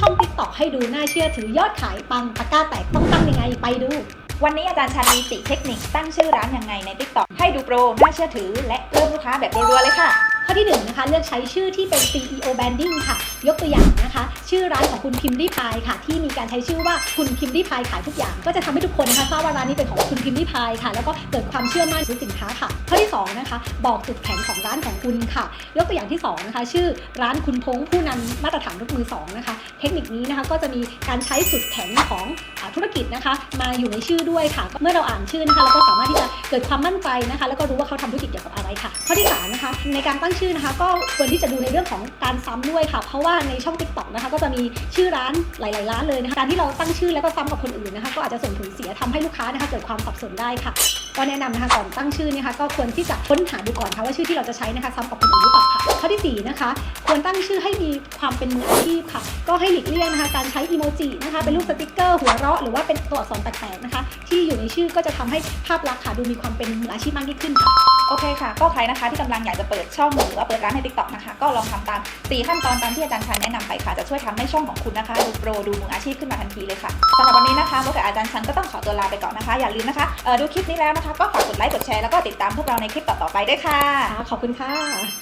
ช่อง TikTok ให้ดูน่าเชื่อถือยอดขายปังตะกร้าแตกต้องตั้งยังไงไปดู วันนี้อาจารย์ชันมี4เทคนิคตั้งชื่อร้านยังไงใน TikTok ให้ดูโปรน่าเชื่อถือ และเพิ่มลูกค้าแบบรัวๆเลยค่ะ ที่หนึ่งนะคะเลือกใช้ชื่อที่เป็น CEO branding ค่ะ ยกตัวอย่างนะคะ ชื่อร้านของคุณพิมพ์รีพายค่ะ ที่มีการใช้ชื่อว่าคุณพิมพ์รีพายขายทุกอย่าง ก็จะทำให้ทุกคนนะคะทราบว่าร้านนี้เป็นของคุณพิมพ์รีพายค่ะ แล้วก็เกิดความเชื่อมั่นในสินค้าค่ะ ข้อที่สองนะคะบอกจุดแข็งของร้านของคุณค่ะ ยกตัวอย่างที่สองนะคะชื่อร้านคุณพงษ์ผู้นำมาตรฐานรถมือสองนะคะเทคนิคนี้นะคะก็จะมีการใช้จุดแข็งของอธุรกิจนะคะมาอยู่ในชื่อด้วยค่ะ เมื่อเราอ่านชื่อนะคะเราก็สามารถที่จะเกิดความมั่นใจนะคะ แล้วก็รู้ว่าเขาทำธุรกิจเกี่ยวกับอะไรค่ะ ข้อที่สามนะคะในการตั้งชื่อนะคะ ก็ควรที่จะดูในเรื่องของการซ้ำด้วยค่ะ เพราะว่าในช่อง t ิ k t o k นะคะ ก็จะมีชื่อร้านหลาย ๆ ร้านเลยนะคะ การที่เราตั้งชื่อแล้วก็ซ้ำกับคนอื่นนะคะ ก็อาจจะส่งผลเสียทำให้ลูกค้านะคะ เกิดความสับสนได้ค่ะ ก็แนะนำนะคะก่อนตั้งชื่อนะคะ ก็ควรที่จะค้นหาดูก่อนค่ะว่าชื่อที่เราจะใช้นะคะซ้ำกับคนอื่นหรือเปล่าค่ะข้อที่ นะคะ ควรตั้งชื่อให้มีความเป็นมืออาชีพค่ะ ก็ให้หลีกเลี่ยงนะคะ การใช้อีโมจินะคะ เป็นรูปสติกเกอร์หัวเราะหรือว่าเป็นตัวอักษรแปลกๆนะคะ ที่อยู่ในชื่อก็จะทำให้ภาพลักษณ์ค่ะดูมีความเป็นมืออาชีพมากยิ่งขึ้นค่ะโอเคค่ะ ก็ใครนะคะที่กำลังอยากจะเปิดช่องหรือว่าเปิดร้านใน TikTok นะคะ ก็ลองทำตาม 4 ขั้นตอนตามที่อาจารย์ชันแนะนำไปค่ะ จะช่วยทำให้ช่องของคุณนะคะดูโปรดูมืออาชีพขึ้นมาทันทีเลยค่ะสำหรับวันนี้นะคะโมกับอาจารย์ชันก็ต้องขอตัวลาไปก่อนนะคะ อย่าลืมนะคะเอ่อดูคลิปนี้แล้วนะคะ ก็ฝากกดไลค์กดแชร์แล้วก็ติดตามพวกเราในคลิปต่อๆไปด้วยค่ะ ขอบคุณค่ะ